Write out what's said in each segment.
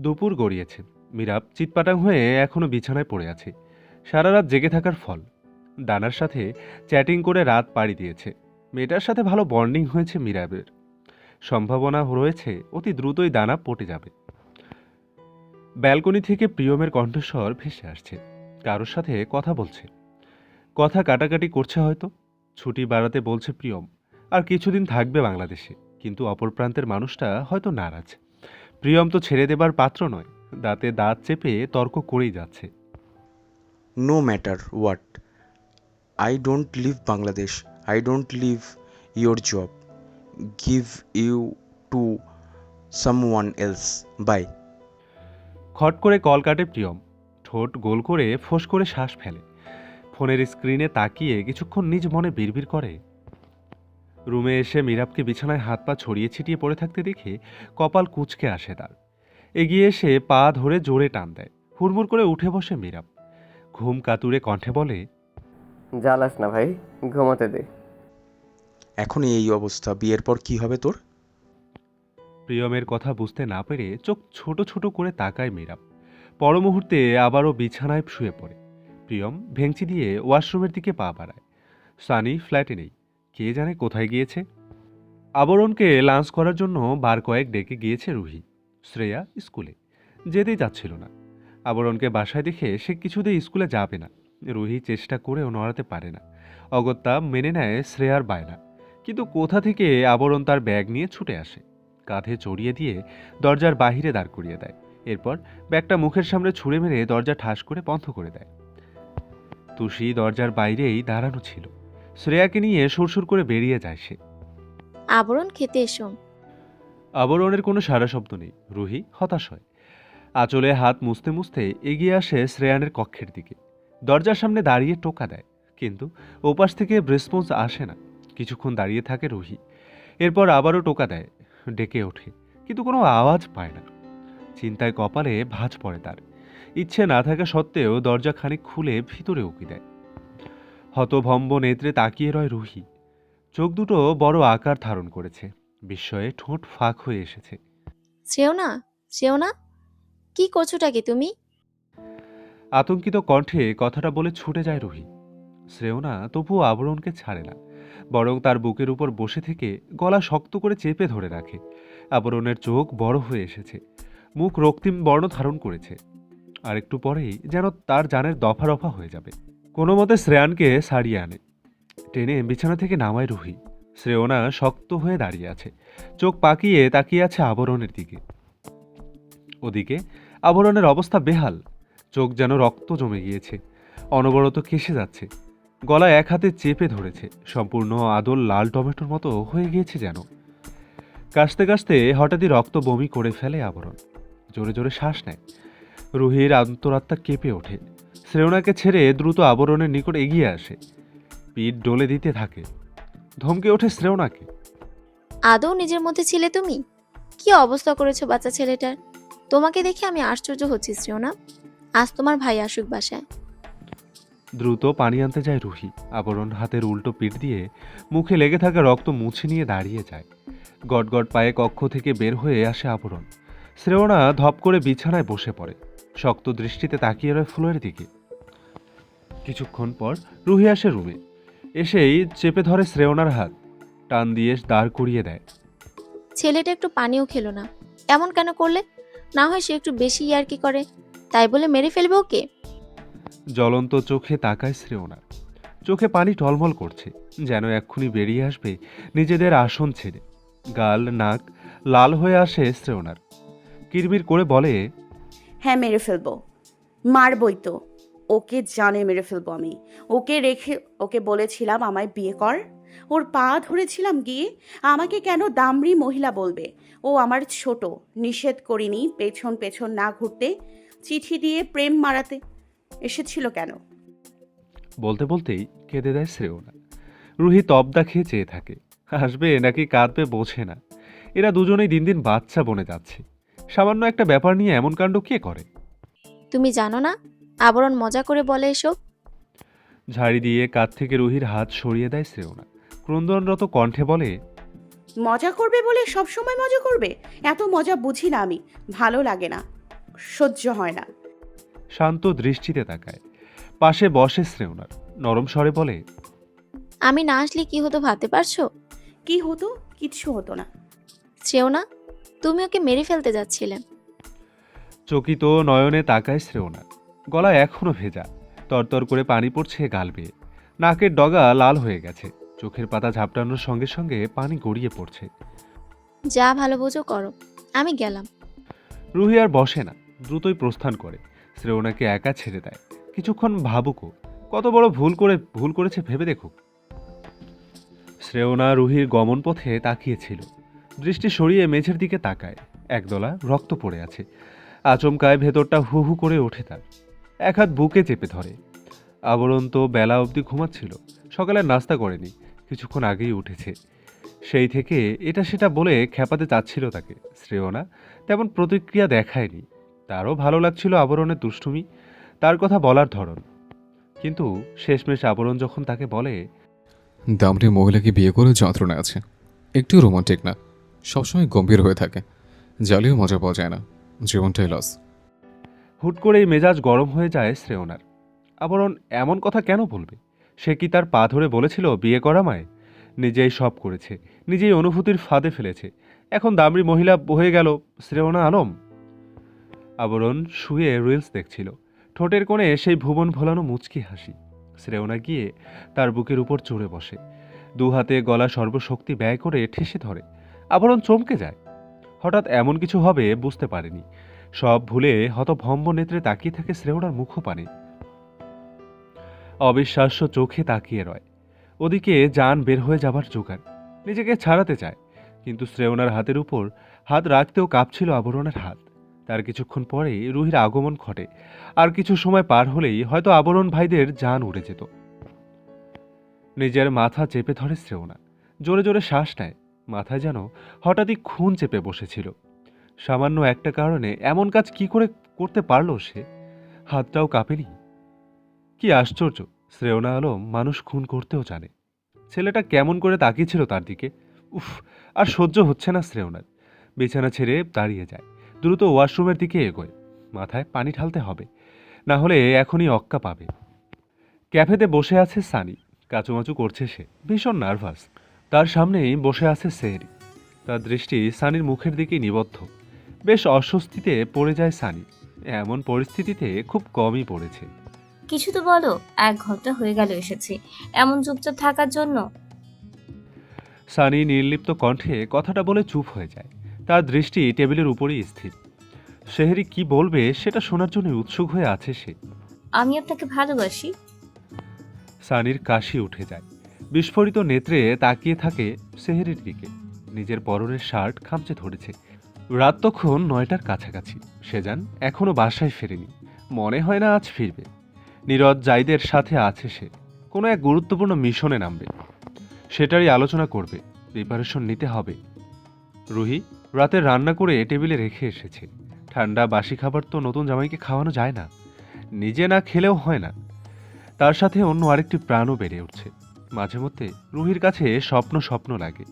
দুপুর গড়িয়েছে। মিরাব চিৎপাটাং হয়ে এখনও বিছানায় পড়ে আছে। সারা রাত জেগে থাকার ফল। দানার সাথে চ্যাটিং করে রাত পাড়ি দিয়েছে। মেয়েটার সাথে ভালো বন্ডিং হয়েছে মিরাবের। সম্ভাবনা রয়েছে, অতি দ্রুতই দানা পটে যাবে। ব্যালকনি থেকে প্রিয়মের কণ্ঠস্বর ভেসে আসছে। কারোর সাথে কথা বলছে। কথা কাটাকাটি করছে হয়তো। ছুটি বাড়াতে বলছে প্রিয়ম। আর কিছুদিন থাকবে বাংলাদেশে। কিন্তু অপর প্রান্তের মানুষটা হয়তো নারাজ। প্রিয়ম তো ছেড়ে দেবার পাত্র নয় দাঁতে দাঁত চেপে তর্ক করেই যাচ্ছে। No matter what i don't leave bangladesh i don't leave your job give you to someone else by খট করে কল কাটে প্রিয়ম ঠোঁট গোল করে ফোঁস করে শ্বাস ফেলে। ফোনের স্ক্রিনে তাকিয়ে কিছুক্ষণ নিজ মনে বিড়বিড় করে। রুমে এসে মিরাবকে বিছানায় হাত পা ছড়িয়ে ছিটিয়ে পড়ে থাকতে দেখে কপাল কুচকে আসে তার। এগিয়ে এসে পা ধরে জোরে টান দেয়। হুড়মুড় করে উঠে বসে মিরাব। ঘুম কাতুরে কণ্ঠে বলে জ্বালাস না ভাই ঘুমাতে দে। এখন এই অবস্থা বিয়ের পর কি হবে তোর? প্রিয়মের কথা বুঝতে না পেরে চোখ ছোট ছোট করে তাকায় মিরাব। পর মুহূর্তে আবারও বিছানায় শুয়ে পড়ে। প্রিয়ম ভেংচি দিয়ে ওয়াশরুমের দিকে পা বাড়ায়। সানি ফ্ল্যাটে নেই। কে জানে কোথায় গিয়েছে? আবরণকে লাঞ্চ করার জন্য বার কয়েক ডেকে গিয়েছে রুহি। শ্রেয়া স্কুলে। যেতেই যাচ্ছিল না। আবরণকে বাসায় দেখে সে কিছুতেই স্কুলে যাবে না। রুহি চেষ্টা করেও নড়াতে পারে না। অগত্যা মেনে নেয় শ্রেয়ার বায়না। কিন্তু কোথা থেকে আবরণ তার ব্যাগ নিয়ে ছুটে আসে? কাঁধে চড়িয়ে দিয়ে দরজার বাহিরে দাঁড় করিয়ে দেয়। এরপর ব্যাগটা মুখের সামনে ছুঁড়ে মেরে দরজা ঠাস করে বন্ধ করে দেয়। তুষি দরজার বাইরেই দাঁড়ানো ছিল। শ্রেয়াকে নিয়ে সুরসুর করে বেরিয়ে যায় সে। আবরণ খেতে এসো। আবরণের কোনো সারা শব্দ নেই। রুহি হতাশ হয়। আঁচলে হাত মুছতে মুছতে এগিয়ে আসে শ্রেয়ানের কক্ষের দিকে। দরজার সামনে দাঁড়িয়ে টোকা দেয় কিন্তু ওপাশ থেকে রেসপন্স আসে না। কিছুক্ষণ দাঁড়িয়ে থাকে রুহি। এরপর আবারও টোকা দেয় ডেকে ওঠে কিন্তু কোনো আওয়াজ পায় না। চিন্তায় কপালে ভাঁজ পড়ে তার। ইচ্ছে না থাকা সত্ত্বেও দরজা খানিক খুলে ভিতরে উকি দেয়। হতভম্ব নেত্রে তাকিয়ে রয় রুহি। চোখ দুটো বড় আকার ধারণ করেছে। বিস্ময়ে ঠোঁট ফাঁক হয়ে এসেছে। শ্রেয় না কি করছোটা কি তুমি? আতঙ্কিত কণ্ঠে কথাটা বলে ছুটে যায় রুহি। শ্রেয়না তবুও আবরণকে ছাড়ে না বরং তার বুকের উপর বসে থেকে গলা শক্ত করে চেপে ধরে রাখে। আবরণের চোখ বড় হয়ে এসেছে। মুখ রক্তিম বর্ণ ধারণ করেছে। আর একটু পরেই যেন তার জানের দফা রফা হয়ে যাবে। কোনো মতে শ্রেয়ানকে সারিয়ে আনে। টেনে বিছানা থেকে নামায় রুহি। শ্রেয়না শক্ত হয়ে দাঁড়িয়ে আছে। চোখ পাকিয়ে তাকিয়ে আছে আবরণের দিকে। ওদিকে আবরণের অবস্থা বেহাল। চোখ যেন রক্ত জমে গিয়েছে। অনবরত কেসে যাচ্ছে। গলা এক হাতে চেপে ধরেছে। সম্পূর্ণ আদল লাল টমেটোর মতো হয়ে গিয়েছে যেন। কাশতে কাশতে হঠাৎই রক্ত বমি করে ফেলে আবরণ। জোরে জোরে শ্বাস নেয়। রুহির আন্তরাত্মা কেঁপে ওঠে। শ্রেয়নাকে ছেড়ে দ্রুত আবরণের নিকট এগিয়ে আসে। পিঠ ডলে দিতে থাকে। ধমকে ওঠে শ্রেয়নাকে আদৌ নিজের মধ্যে ছিলে তুমি? কি অবস্থা করেছ বাচ্চা ছেলেটার? তোমাকে দেখে আমি আশ্চর্য হচ্ছি শ্রেয়না আজ তোমার ভাই আসুক বাসায়। দ্রুত পানি আনতে যায় রুহি। আবরণ হাতের উল্টো পিঠ দিয়ে মুখে লেগে থাকা রক্ত মুছে নিয়ে দাঁড়িয়ে যায়। গটগট পায়ে কক্ষ থেকে বের হয়ে আসে আবরণ। শ্রেয়না ধপ করে বিছানায় বসে পড়ে। শক্ত দৃষ্টিতে তাকিয়ে রয় ফুলের দিকে। কিছুক্ষণ পর রুহি আসে রুমে। এসেই চেপে ধরে শ্রেয়নার হাত টান দিয়ে দাঁড় করিয়ে দেয়। ছেলেটা একটু পানিও খেলো না। এমন কেন করলে? না হয় সে একটু বেশি ইয়ার্কি করে? তাই বলে মেরে ফেলবে ওকে? জ্বলন্ত চোখে তাকায় শ্রেয়না। চোখে পানি টলমল করছে যেন এক্ষুনি বেরিয়ে আসবে নিজেদের আসন ছেড়ে। গাল নাক লাল হয়ে আসে শ্রেয়নার। কিরবির করে বলে হ্যাঁ মেরে ফেলব। মারবই তো। ওকে জানে মেরে ফেলব আমি। ওকে রেখে ওকে বলেছিলাম আমায় বিয়ে কর। ওর পা ধরেছিলাম গিয়ে আমাকে কেন দামড়ি মহিলা বলবে? ও আমার ছোট নিষেধ করিনি পেছন পেছন না ঘুরতে চিঠি দিয়ে প্রেম মারাতে। এসেছিল কেন? বলতে বলতেই কেঁদে দেয় শ্রেয়না। রুহি তবদা খেয়ে চেয়ে থাকে। হাসবে নাকি কাঁদবে বোঝে না। এরা দুজনেই দিন দিন বাচ্চা বনে যাচ্ছে। সামান্য একটা ব্যাপার নিয়ে এমন কাণ্ড কে করে? তুমি জানো না আবরণ মজা করে বলে এসব। ঝাড়ি দিয়ে কাঁধ থেকে রুহির হাত সরিয়ে দেয় শ্রেয়না। ক্রন্দনরত কণ্ঠে বলে মজা করবে বলে সব সময় মজা করবে? এত মজা বুঝি না আমি। ভালো লাগে না। সহ্য হয় না। শান্ত দৃষ্টিতে তাকায়। পাশে বসে শ্রেওনার নরম স্বরে বলে আমি না আসলে কি হতো ভাবতে পারছ? কি হতো? কিচ্ছু হতো না। শ্রেয়না তুমি ওকে মেরে ফেলতে যাচ্ছিলে। চকিত নয়নে তাকায় শ্রেওনা গলা এখনও ভেজা। তরতর করে পানি পড়ছে গাল বেয়ে। নাকের ডগা লাল হয়ে গেছে। চোখের পাতা ঝাপটানোর সঙ্গে সঙ্গে পানি গড়িয়ে পড়ছে। যা ভালো বোঝো করো। আমি গেলাম। রুহি আর বসে না। দ্রুতই প্রস্থান করে। শ্রেওনাকে একা ছেড়ে দেয়। কিছুক্ষণ ভাবুকও কত বড় ভুল করে ভুল করেছে ভেবে দেখুক শ্রেওনা রুহির গমন পথে তাকিয়েছিল। দৃষ্টি সরিয়ে মেঝের দিকে তাকায়। একদলা রক্ত পড়ে আছে। আচমকায় ভেতরটা হু হু করে ওঠে তার। এক হাত বুকে চেপে ধরে। আবরণ তো বেলা অবধি ঘুমাচ্ছিল, সকালে নাস্তা করেনি, কিছুক্ষণ আগেই উঠেছে। সেই থেকে এটা সেটা বলে খেপাতে চাচ্ছিল তাকে, শ্রেয়না তেমন প্রতিক্রিয়া দেখায়নি। তারও ভালো লাগছিল আবরণের দুষ্টুমি, তার কথা বলার ধরন। কিন্তু শেষমেশ আবরণ যখন তাকে বলে, দামড়ি মহিলাকে বিয়ে করে যন্ত্রণা আছে? একটু রোমান্টিক না, সবসময় গম্ভীর হয়ে থাকে, জালিও মজা পাওয়া যায় না, জীবনটাই লস হুট করেই মেজাজ গরম হয়ে যায় শ্রেয়নার। আবরণ এমন কথা কেন বলবে? সে কি তার পা ধরে বলেছিল বিয়ে করা মায়? নিজেই সব করেছে, নিজেই অনুভূতির ফাঁদে ফেলেছে। এখন দামড়ি মহিলা হয়ে গেল শ্রেয়না আলম। আবরণ শুয়ে রিলস দেখছিল। ঠোঁটের কোণে সেই ভুবন ভোলানো মুচকি হাসি। শ্রেয়না গিয়ে তার বুকের উপর চড়ে বসে। দু হাতে গলা সর্বশক্তি ব্যয় করে ঠেসে ধরে। আবরণ চমকে যায়। হঠাৎ এমন কিছু হবে বুঝতে পারেনি। সব ভুলে হতভম্ব নেত্রে তাকিয়ে থাকে শ্রেয়নার মুখপানে। অবিশ্বাস্য চোখে তাকিয়ে রয়। ওদিকে যান বের হয়ে যাবার জোগাড়। নিজেকে ছাড়াতে চায়, কিন্তু শ্রেয়নার হাতের উপর হাত রাখতেও কাঁপছিল আবরণের হাত। তার কিছুক্ষণ পরেই রুহির আগমন ঘটে। আর কিছু সময় পার হলেই হয়তো আবরণ ভাইদের যান উড়ে যেত। নিজের মাথা চেপে ধরে শ্রেয়না। জোরে জোরে শ্বাস নেয়। মাথায় যেন হঠাৎই খুন চেপে বসেছিল। সামান্য একটা কারণে এমন কাজ কি করে করতে পারল সে? হাতটাও কাঁপেনি। কি আশ্চর্য, শ্রেয়না আলম মানুষ খুন করতেও জানে। ছেলেটা কেমন করে তাকিয়েছিল তার দিকে। উফ, আর সহ্য হচ্ছে না শ্রেয়নার। বিছানা ছেড়ে দাঁড়িয়ে যায়। দ্রুত ওয়াশরুমের দিকে এগোয়। মাথায় পানি ঢালতে হবে। না হলে এখনই অক্কা পাবে। ক্যাফেতে বসে আছে সানি। কাচুমাচু করছে সে। ভীষণ নার্ভাস। তার সামনেই বসে আছে সেহরি। তার দৃষ্টি সানির মুখের দিকেই নিবদ্ধ। বেশ অস্বস্তিতে পড়ে যায় সানি। এমন পরিস্থিতিতে খুব কমই পড়েছে। কিছু তো বলো এক ঘণ্টা হয়ে গেল এসেছি। এমন চুপচাপ থাকার জন্য? সানি নির্লিপ্ত কণ্ঠে কথাটা বলে চুপ হয়ে যায়। তার দৃষ্টি টেবিলের উপরেই স্থির। শেহরি কি বলবে সেটা শোনার জন্য উৎসুক হয়ে আছে সে। আমি আপনাকে ভালোবাসি। সানির কাশি উঠে যায়। বিস্ফোরিত নেত্রে তাকিয়ে থাকে সেহেরির দিকে। নিজের পরনের শার্ট খামচে ধরেছে। রাত তখন নয়টার কাছাকাছি। সেজান এখনও বাসায় ফেরেনি। মনে হয় না আজ ফিরবে। নীরজ জাইদের সাথে আছে সে। কোনো এক গুরুত্বপূর্ণ মিশনে নামবে। সেটারই আলোচনা করবে। প্রিপারেশন নিতে হবে। রুহি, রাতে রান্না করে টেবিলে রেখে এসেছে। ঠান্ডা বাসি খাবার তো নতুন জামাইকে খাওয়ানো যায় না। নিজে না খেলেও হয় না। তার সাথে অন্য আরেকটি প্রাণও বেড়ে উঠছে। মাঝে মধ্যে রুহির কাছে স্বপ্ন স্বপ্ন লাগে।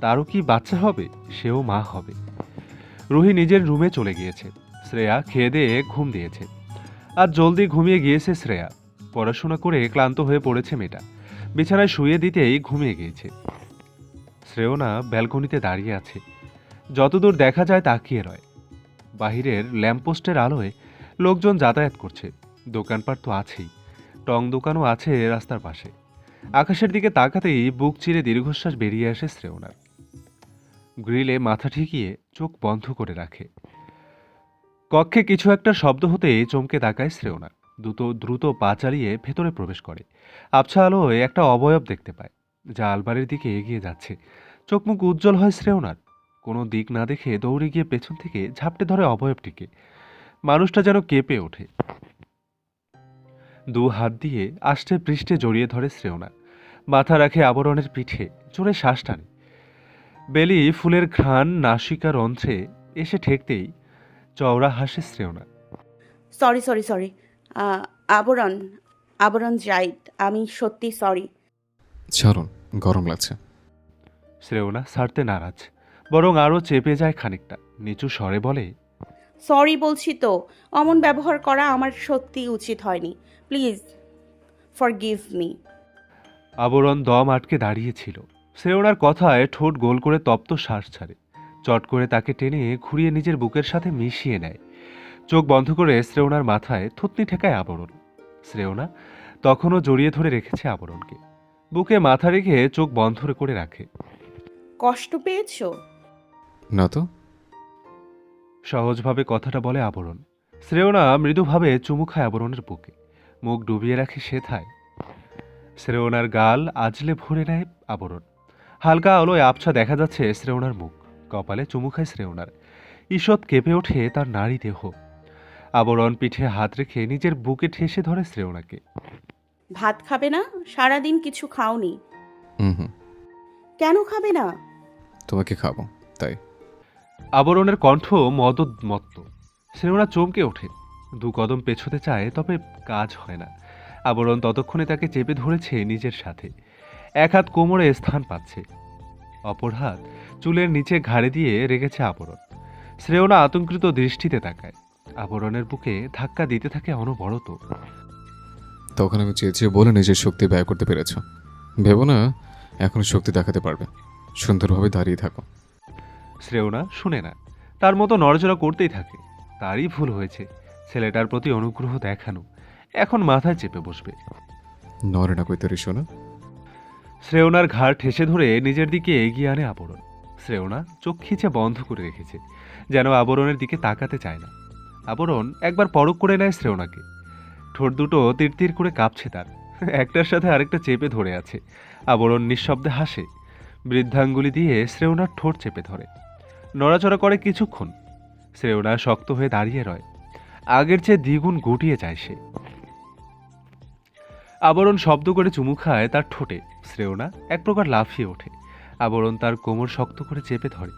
তারও কি বাচ্চা হবে? সেও মা হবে। রুহি নিজের রুমে চলে গিয়েছে। শ্রেয়া খেয়ে দিয়ে ঘুম দিয়েছে। আর জলদি ঘুমিয়ে গিয়েছে শ্রেয়া। পড়াশোনা করে ক্লান্ত হয়ে পড়েছে মেয়েটা। বিছানায় শুয়ে দিতেই ঘুমিয়ে গিয়েছে। শ্রেয়না ব্যালকনিতে দাঁড়িয়ে আছে। যতদূর দেখা যায় তাকিয়ে রয়। বাহিরের ল্যাম্পপোস্টের আলোয় লোকজন যাতায়াত করছে। দোকানপাট তো আছেই। টং দোকানও আছে রাস্তার পাশে। আকাশের দিকে তাকাতেই বুক চিরে দীর্ঘশ্বাস বেরিয়ে আসে শ্রেয়নার গ্রিলে মাথা ঠেকিয়ে চোখ বন্ধ করে রাখে। কক্ষে কিছু একটা শব্দ হতেই চমকে তাকায় শ্রেয়না। দ্রুত দ্রুত পা চালিয়ে ভেতরে প্রবেশ করে। আবছা আলোয় একটা অবয়ব দেখতে পায়, যা আলমারির দিকে এগিয়ে যাচ্ছে। চোখ মুখ উজ্জ্বল হয় শ্রেয়নার। কোনো দিক না দেখে দৌড়ে গিয়ে পেছন থেকে ঝাপটে ধরে অবয়বটিকে। মানুষটা যেন কেঁপে ওঠে। দু হাত দিয়ে আষ্টে পৃষ্ঠে জড়িয়ে ধরে শ্রেয়না। মাথা রাখে আবরণের পিঠে, জোরে শ্বাস টানে। বেলি ফুলের ঘ্রাণ নাসিকার অন্ত্রে এসে ঠেকতেই চওড়া হাসে শ্রেয়না। Sorry sorry sorry. আবরণ আবরণ জাইদ আমি সত্যি সরি। ছাড়ুন গরম লাগছে। শ্রেয়না ছাড়তে নারাজ বরং আরও চেপে যায় খানিকটা। নিচু স্বরে বলে সরি বলছি তো অমন ব্যবহার করা আমার সত্যি উচিত হয়নি। প্লিজ ফর গিভ মি আবরণ দম আটকে দাঁড়িয়েছিল শ্রেয়নার কথায় ঠোঁট গোল করে তপ্ত শ্বাস ছাড়ে। চট করে তাকে টেনে ঘুরিয়ে নিজের বুকের সাথে মিশিয়ে নেয়। চোখ বন্ধ করে শ্রেয়নার মাথায় থুতনি ঠেকায় আবরণ। শ্রেয়না তখনও জড়িয়ে ধরে রেখেছে আবরণকে। বুকে মাথা রেখে চোখ বন্ধ করে রাখে। কষ্ট পেয়েছ? না তো। সহজভাবে কথাটা বলে আবরণ। শ্রেয়না মৃদুভাবে চুমু খায় আবরণের বুকে। মুখ ডুবিয়ে রাখে সেথায়। শ্রেয়নার গাল আজলে ভরে নেয় আবরণ। হালকা আলোয় আবছা দেখা যাচ্ছে শ্রেয়নার মুখ। কপালে চুমু খায় শ্রেয়নার ঈষৎ কেঁপে ওঠে তার নারী দেহ। আবরণ পিঠে হাত রেখে নিজের বুকে ঠেসে ধরে শ্রেয়নাকে ভাত খাবে না? সারাদিন কিছু খাওনি। হুম হুম। কেন খাবে না? তোমাকে খাব তাই। আবরণের কণ্ঠ মদোন্মত্ত। শ্রেওনা চমকে ওঠে। দু কদম পেছোতে চায় তবে কাজ হয় না। আবরণ ততক্ষণে তাকে চেপে ধরেছে নিজের সাথে। এক হাত কোমরে স্থান পাচ্ছে। অপর হাত চুলের নিচে ঘাড়ে দিয়ে রেখেছে আবরণ। শ্রেয়না আতঙ্কিত দৃষ্টিতে তাকায়। আবরণের বুকে ধাক্কা দিতে থাকে অনবরত। তখন আমি চেয়েছিয়ে বলে নিজের শক্তি ব্যয় করতে পেরেছ। ভেবো না এখন শক্তি দেখাতে পারবে। সুন্দরভাবে দাঁড়িয়ে থাকো। শ্রেয়না শুনে না। তার মতো নড়াচড়া করতেই থাকে। তারই ভুল হয়েছে। ছেলেটার প্রতি অনুগ্রহ দেখানো। এখন মাথায় চেপে বসবে। নরে না কইতে শোনা শ্রেয়নার ঘাড় ঠেসে ধরে নিজের দিকে এগিয়ে আনে আবরণ। শ্রেয়না চোখ খিচে বন্ধ করে রেখেছে, যেন আবরণের দিকে তাকাতে চায় না। আবরণ একবার পরক করে নেয় শ্রেয়নাকে। ঠোঁট দুটো তীর করে কাঁপছে তার। একটার সাথে আরেকটা চেপে ধরে আছে। আবরণ নিঃশব্দে হাসে। বৃদ্ধাঙ্গুলি দিয়ে শ্রেয়নার ঠোঁট চেপে ধরে। নড়াচড়া করে কিছুক্ষণ। শ্রেয়না শক্ত হয়ে দাঁড়িয়ে রয়। আগের চেয়ে দ্বিগুণ গুটিয়ে যায় সে। আবরণ শব্দ করে চুমু খায় তার ঠোঁটে। শ্রেয়না এক প্রকার লাফিয়ে ওঠে। আবরণ তার কোমর শক্ত করে চেপে ধরে।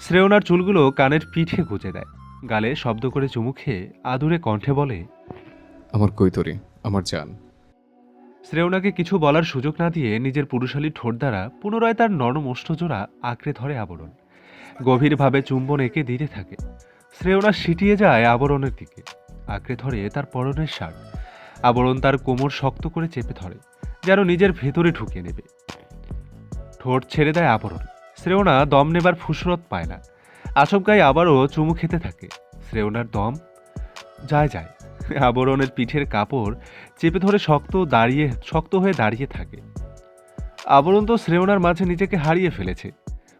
শ্রেয়নার চুলগুলো কানের পিঠে গুঁজে দেয়। গালে শব্দ করে চুমু খেয়ে আদুরে কণ্ঠে বলে আমার কৈতরি আমার জান। শ্রেয়নাকে কিছু বলার সুযোগ না দিয়ে নিজের পুরুষালী ঠোঁট দ্বারা পুনরায় তার নরম ওষ্ঠজোড়া আঁকড়ে ধরে আবরণ। গভীরভাবে চুম্বন এঁকে দিতে থাকে। শ্রেয়না সিটিয়ে যায় আবরণের দিকে। আঁকড়ে ধরে তার পরনের শার্ট। আবরণ তার কোমর শক্ত করে চেপে ধরে, যেন নিজের ভেতরে ঢুকিয়ে নেবে। ঠোঁট ছেড়ে দেয় আবরণ। শ্রেয়না দম নেবার ফুসরত পায় না। আচমকাই আবারও চুমু খেতে থাকে। শ্রেয়নার দম যায় যায়। আবরণের পিঠের কাপড় চেপে ধরে শক্ত দাঁড়িয়ে, শক্ত হয়ে দাঁড়িয়ে থাকে। আবরণ তো শ্রেয়নার মাঝে নিজেকে হারিয়ে ফেলেছে।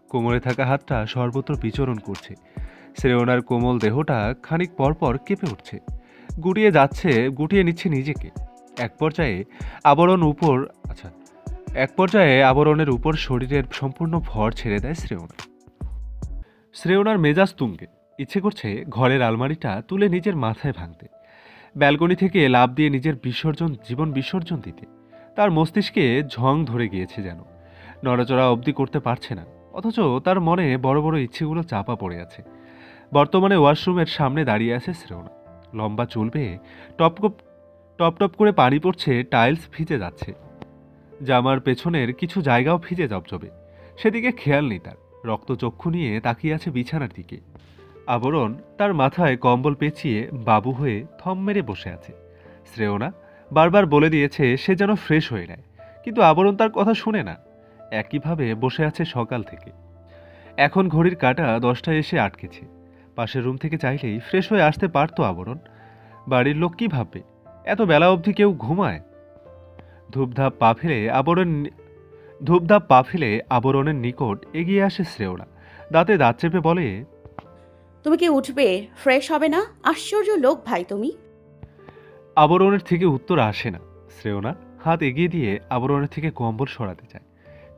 কোমরে থাকা হাতটা সর্বত্র বিচরণ করছে। শ্রেয়নার কোমল দেহটা খানিক পরপর কেঁপে উঠছে। গুটিয়ে যাচ্ছে, গুটিয়ে নিচ্ছে নিজেকে। এক পর্যায়ে আবরণ উপর আচ্ছা এক পর্যায়ে আবরণের উপর শরীরের সম্পূর্ণ ভর ছেড়ে দেয় শ্রেয়না। শ্রেয়নার মেজাজ তুঙ্গে। ইচ্ছে করছে ঘরের আলমারিটা তুলে নিজের মাথায় ভাঙতে। ব্যালকনি থেকে লাভ দিয়ে নিজের বিসর্জন, জীবন বিসর্জন দিতে। তার মস্তিষ্কে ঝং ধরে গিয়েছে যেন। নড়াচড়া অবধি করতে পারছে না, অথচ তার মনে বড় বড় ইচ্ছেগুলো চাপা পড়ে আছে। বর্তমানে ওয়াশরুমের সামনে দাঁড়িয়ে আছে শ্রেয়না। লম্বা চুল বেয়ে টপ টপ টপ করে পানি পড়ছে, টাইলস ভিজে যাচ্ছে। জামার পেছনের কিছু জায়গাও ভিজে জবজবে। সেদিকে খেয়াল নেই তার। রক্তচক্ষু নিয়ে তাকিয়ে আছে বিছানার দিকে। আবরণ তার মাথায় কম্বল পেঁচিয়ে বাবু হয়ে থম মেরে বসে আছে। শ্রেয়না বারবার বলে দিয়েছে সে যেন ফ্রেশ হয়ে নেয়, কিন্তু আবরণ তার কথা শুনে না। একইভাবে বসে আছে সকাল থেকে। এখন ঘড়ির কাঁটা দশটায় এসে আটকেছে। পাশের রুম থেকে চাইলেই ফ্রেশ হয়ে আসতে পারতো আবরণ। বাড়ির লোক কী ভাববে? এত বেলা অবধি কেউ ঘুমায়? ধূপধাপ পা ফেলে আবরণ ধূপধাপ পা ফেলে আবরণের নিকট এগিয়ে আসে শ্রেয়না দাঁতে দাঁত চেপে বলে তুমি কি উঠবে? ফ্রেশ হবে না? আশ্চর্য লোক ভাই তুমি! আবরণের থেকে উত্তর আসে না। শ্রেয়না হাত এগিয়ে দিয়ে আবরণের থেকে কম্বল সরাতে চায়।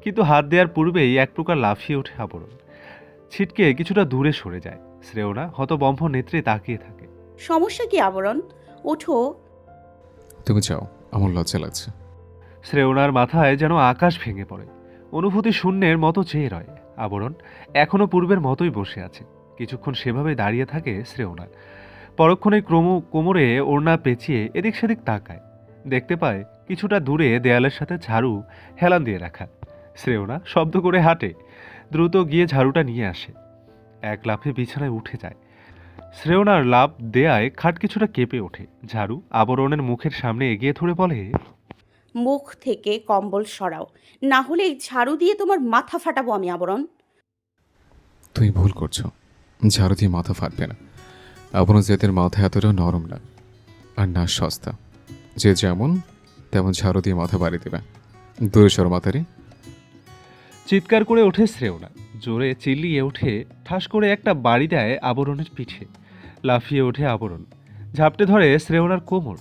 কিন্তু হাত দেওয়ার পূর্বেই এক প্রকার লাফিয়ে ওঠে আবরণ। ছিটকে কিছুটা দূরে সরে যায়। শ্রেয়না হতবম্ভ নেত্রে তাকিয়ে থাকে। সমস্যা কি আবরণ? ওঠো। তুমি যাও আমার লজ্জা লাগছে। শ্রেয়নার মাথায় যেন আকাশ ভেঙে পড়ে। অনুভূতি শূন্যের মতো চেয়ে রয়। আবরণ এখনও পূর্বের মতোই বসে আছে। কিছুক্ষণ সেভাবে দাঁড়িয়ে থাকে শ্রেয়না পরক্ষণে ক্রম কোমরে ওড়না পেঁচিয়ে এদিক সেদিক তাকায়। দেখতে পায় কিছুটা দূরে দেয়ালের সাথে ঝাড়ু হেলান দিয়ে রাখা। শ্রেয়না শব্দ করে হাঁটে। দ্রুত গিয়ে ঝাড়ুটা নিয়ে আসে। এক লাফে বিছানায় উঠে যায়। শ্রেয়নার লাভ দেয়ায় খাট কিছুটা কেঁপে ওঠে। ঝাড়ু আবরণের মুখের সামনে এগিয়ে ধরে বলে মুখ থেকে কম্বল সরাও। না হলে এই ঝাড়ু দিয়ে তোমার মাথা ফাটাবো আমি আবরণ। তুমি ভুল করছ। ঝাড়ু দিয়ে মাথা ফাটবে না। আবরণ জেদের মাথা এতটাও নরম না আর না সস্তা। যে যেমন তেমন ঝাড়ু দিয়ে মাথা বাড়ি দেবে। দূরে সর মাথারি চিৎকার করে ওঠে শ্রেয়না। জোরে চিল্লিয়ে উঠে ঠাস করে একটা বাড়ি দেয় আবরণের পিঠে। লাফিয়ে ওঠে আবরণ। ঝাপটে ধরে শ্রেয়নার কোমর।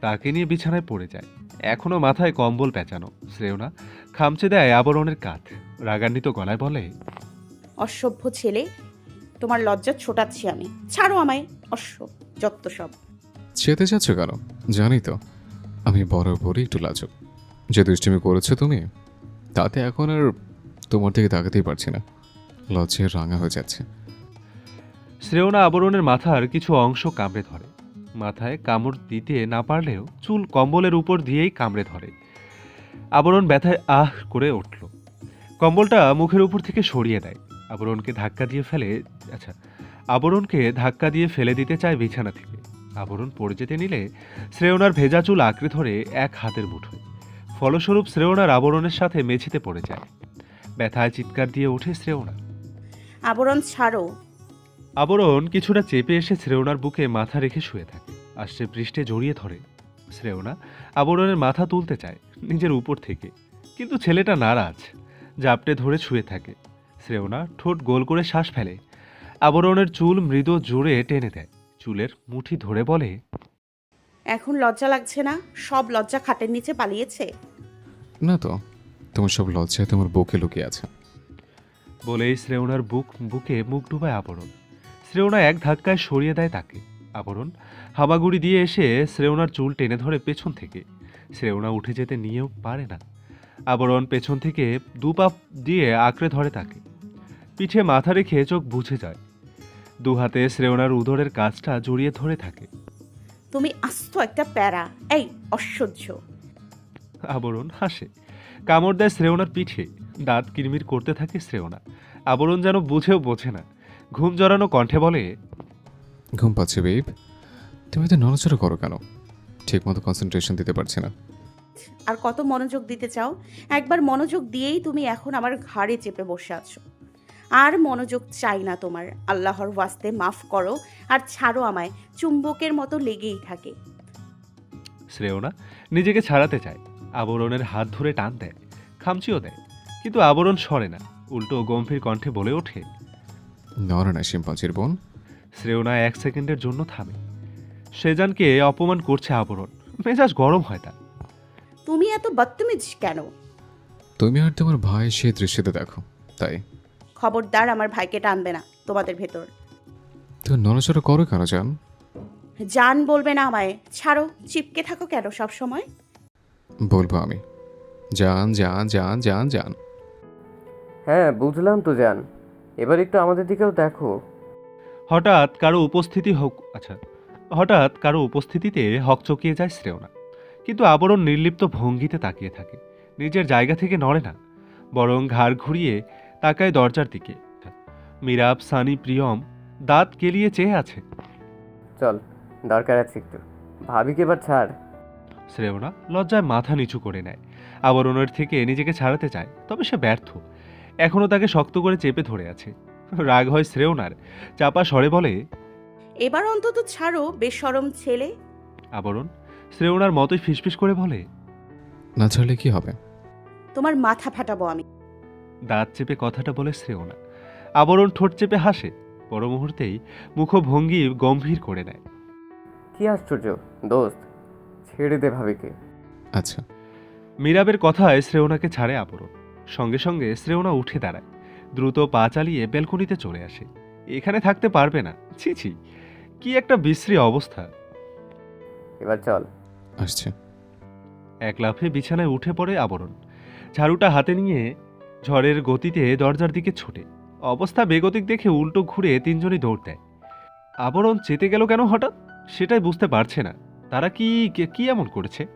তাকে নিয়ে বিছানায় পড়ে যায়। এখনও মাথায় কম্বল পেঁচানো। শ্রেয়না খামচে দেয় আবরণের কাঁধ। রাগান্বিত গলায় বলে অসভ্য ছেলে তোমার লজ্জা ছোটাচ্ছি আমি। ছাড়ো আমায় অসভ্য যত সব। চেতে যাচ্ছ কেন? জানি তো। আমি বড় বড়ই একটু লাজুক। যে দুষ্টিমি করেছ তুমি তাতে এখন আর তোমার দিকে তাকাতেই পারছি না। লজ্জায় রাঙা হয়ে যাচ্ছে। শ্রেয়না আবরণের মাথার কিছু অংশ কামড়ে ধরে। মাথায় কামড় দিতে না পারলেও চুল কম্বলের উপর দিয়েই কামড়ে ধরে। আবরণ ব্যথায় আহ করে উঠল। কম্বলটা মুখের উপর থেকে সরিয়ে দেয়। আবরণকে ধাক্কা দিয়ে ফেলে আচ্ছা আবরণকে ধাক্কা দিয়ে ফেলে দিতে চায় বিছানা থেকে। আবরণ পড়ে যেতে নিলে শ্রেয়নার ভেজা চুল আঁকড়ে ধরে এক হাতের মুঠোয়। ফলস্বরূপ শ্রেয়নার আবরণের সাথে মেঝেতে পড়ে যায়। ব্যথায় চিৎকার দিয়ে ওঠে শ্রেয়না। আবরণ ছাড়ো। আবরণ কিছুটা চেপে এসে শ্রেয়নার বুকে মাথা রেখে শুয়ে থাকে আষ্টে পৃষ্ঠে জড়িয়ে ধরে। শ্রেয়না আবরণের মাথা তুলতে চায় নিজের উপর থেকে। কিন্তু ছেলেটা নারাজ জাপটে ধরে শুয়ে থাকে। শ্রেয়না ঠোঁট গোল করে শ্বাস ফেলে। আবরণের চুল মৃদু জোরে টেনে দেয়। চুলের মুঠি ধরে বলে এখন লজ্জা লাগছে না? সব লজ্জা খাটের নিচে পালিয়েছে? না তো তোমার সব লজ্জায় তোমার বুকে লুকিয়ে আছে। বলেই শ্রেয়নার বুক বুকে মুখ ডুবায় আবরণ। শ্রেয়না এক ধাক্কায় সরিয়ে দেয় তাকে। আবরণ হামাগুড়ি দিয়ে এসে শ্রেয়নার চুল টেনে ধরে পেছন থেকে। শ্রেয়না উঠে যেতে নিয়েও পারে না। আবরণ পেছন থেকে দু পা দিয়ে আঁকড়ে ধরে তাকে। পিঠে মাথা রেখে চোখ বুঝে যায়। দু হাতে শ্রেয়নার উদরের কাজটা জড়িয়ে ধরে থাকে। তুমি আস্ত একটা প্যারা এই অসহ্য। আবরণ হাসে। কামড় দেয় শ্রেয়নার পিঠে। দাঁত কিরমির করতে থাকে শ্রেয়না। আবরণ যেন বুঝেও বোঝে না। ঘুম জড়ানো কণ্ঠে বলে ঘুম পাচ্ছে বেব। তুমি এত নড়াচড়া করো কেন? ঠিক মতো কনসেন্ট্রেশন দিতে পারছি না। আর কত মনোযোগ দিতে চাও? একবার মনোযোগ দিয়েই তুমি এখন আমার ঘাড়ে চেপে বসে আছো। আর মনোযোগ চাই না তোমার। আল্লাহর ওয়াস্তে মাফ করো আর ছাড়ো আমায়। চুম্বকের মতো লেগেই থাকে। শ্রেয়না নিজেকে ছাড়াতে চায়। আবরণের হাত ধরে টান দেয় খামচিও দেয় কিন্তু আবরণ সরে না উল্টো গম্ভীর কণ্ঠে বলে ওঠে নড়ে না শিম্পাঞ্জির বোন। শ্রেয়না এক সেকেন্ডের জন্য থামে। সেজানকে অপমান করছে আবরণ। মেজাজ গরম হয় তার। তুমি এত বদতমিজ কেন? তুমি আর তোমার ভাই সেই দৃশ্যতে দেখো তাই? খবরদার আমার ভাইকে টানবে না তোমাদের ভেতর। তুমি নড়াচড়া করো কেন জান? জান বলবে না আমায়। ছাড়ো চিপকে থাকো কেন সব সময়? বলব আমি। যান যান যান যান যান। হ্যাঁ বুঝলাম তো যান। এবার একটু আমাদের দিকেও দেখো। হঠাৎ কারও উপস্থিতি হোক আচ্ছা হঠাৎ কারও উপস্থিতিতে হকচকিয়ে যায় শ্রেয়না। কিন্তু আবরণ নির্লিপ্ত ভঙ্গিতে তাকিয়ে থাকে। নিজের জায়গা থেকে নড়ে না বরং ঘাড় ঘুরিয়ে তাকায় দরজার দিকে। মিরাব সানি প্রিয়ম দাঁত কেলিয়ে চেয়ে আছে। চল দরকার আছে একটু। ভাবিকে এবার ছাড়। শ্রেয়না লজ্জায় মাথা নিচু করে নেয়। আবরণের থেকে নিজেকে ছাড়াতে চায় তবে সে ব্যর্থ। এখনও তাকে শক্ত করে চেপে ধরে আছে। রাগ হয় শ্রেয়নার। চাপা স্বরে বলে এবার অন্তত ছাড়ো বেশরম ছেলে। আবরণ শ্রেয়নার মতোই ফিসফিস করে বলে না ছাড়লে কি হবে? তোমার মাথা ফাটাবো আমি। দাঁত চেপে কথাটা বলে শ্রেয়না। আবরণ ঠোঁট চেপে হাসে। পর মুহূর্তেই মুখভঙ্গি গম্ভীর করে নেয়। কি আশ্চর্য দোস্ত। ছেড়ে দে ভাবিকে। আচ্ছা। মীরাবের কথায় শ্রেয়নাকে ছাড়ে আবরণ। সঙ্গে সঙ্গে শ্রেয়না উঠে দাঁড়ায়। দ্রুত পা চালিয়ে ব্যালকনিতে চলে আসে। এখানে থাকতে পারবে না। ছি ছি। কি একটা বিশ্রী অবস্থা। এবার চল। আসছে। এক লাফে বিছানায় উঠে পড়ে আবরণ। ঝাড়ুটা হাতে নিয়ে ঝড়ের গতিতে দরজার দিকে ছোটে। অবস্থা বেগতিক দেখে উল্টো ঘুরে তিনজনই দৌড় দেয়। আবরণ চেতে গেল কেন হঠাৎ? সেটাই বুঝতে পারছে না। তারা কি কি এমন করেছে?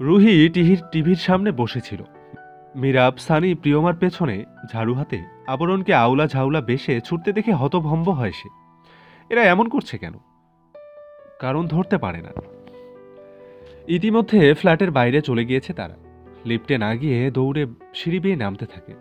রুহি টিভির টিভির সামনে বসেছিল। মিরাব, সানি, প্রিয়মার পেছনে ঝাড়ু হাতে আবরণকে আউলা ঝাউলা বেশে ছুটতে দেখে হতভম্ব হয় সে। এরা এমন করছে কেন? কারণ ধরতে পারে না। ইতিমধ্যে ফ্ল্যাটের বাইরে চলে গিয়েছে তারা। লিফটে না গিয়ে দৌড়ে সিঁড়ি বেয়ে নামতে থাকে।